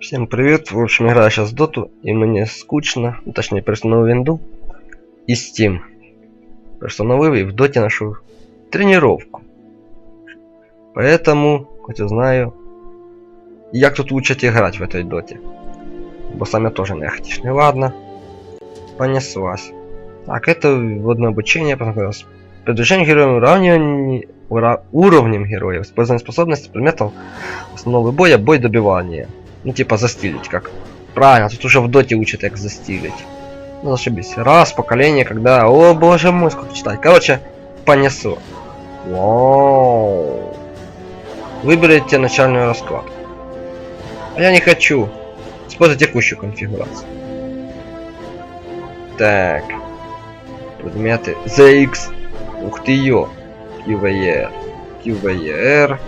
Всем привет, в общем играю сейчас в доту, и мне скучно, ну, точнее перестановил винду и Steam. Перестановил и в доте нашел тренировку. Поэтому, хоть и знаю, як тут учат играть в этой доте. Бо сам я тоже не ахтишный. Ладно, понеслась. Так, это вводное обучение, познакомилась. Продвижение героем уравнивание, ура, уровнем героев, использование способностей, предметов основного боя, бой добивания. Ну типа застилить как. Правильно, тут уже в доте учат как застилить. Ну зашибись. Раз, поколение, когда... О боже мой, сколько читать. Короче, понесу. Вау. Выберите начальную раскладку. А я не хочу. Используй текущую конфигурацию. Так. Предметы. ZX. Ух ты ё. QVR. QVR.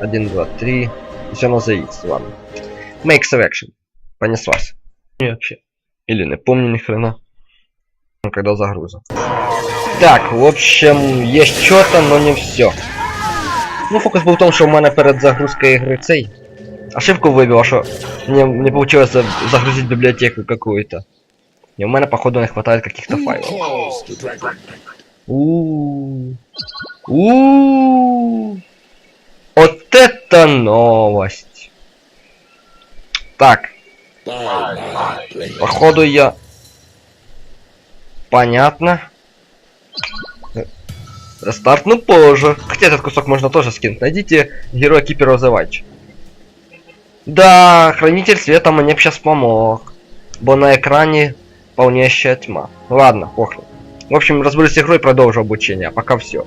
1, 2, 3. Все на ZX, ладно. Make selection. Понеслась. Не вообще. Или не помню ни хрена. Ну, Когда загруза. Так, в общем, есть что-то, но не все. Ну, фокус был в том, що в мене перед загрузкою ігри цей. Ошибку вибила, що мне, не получилось за- загрузить библиотеку какую-то. И у мене, походу, не хватает каких-то файлов. У. У. Это новость. Так, походу я... Понятно. Рестарт, ну позже. Хотя этот кусок можно тоже скинуть. Найдите героя Кипера Завач. Да, Хранитель Света мне сейчас помог. Бо на экране полнейшая тьма. Ладно, похрен. В общем, разберусь с игрой, продолжу обучение. Пока все.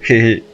Хе-хе.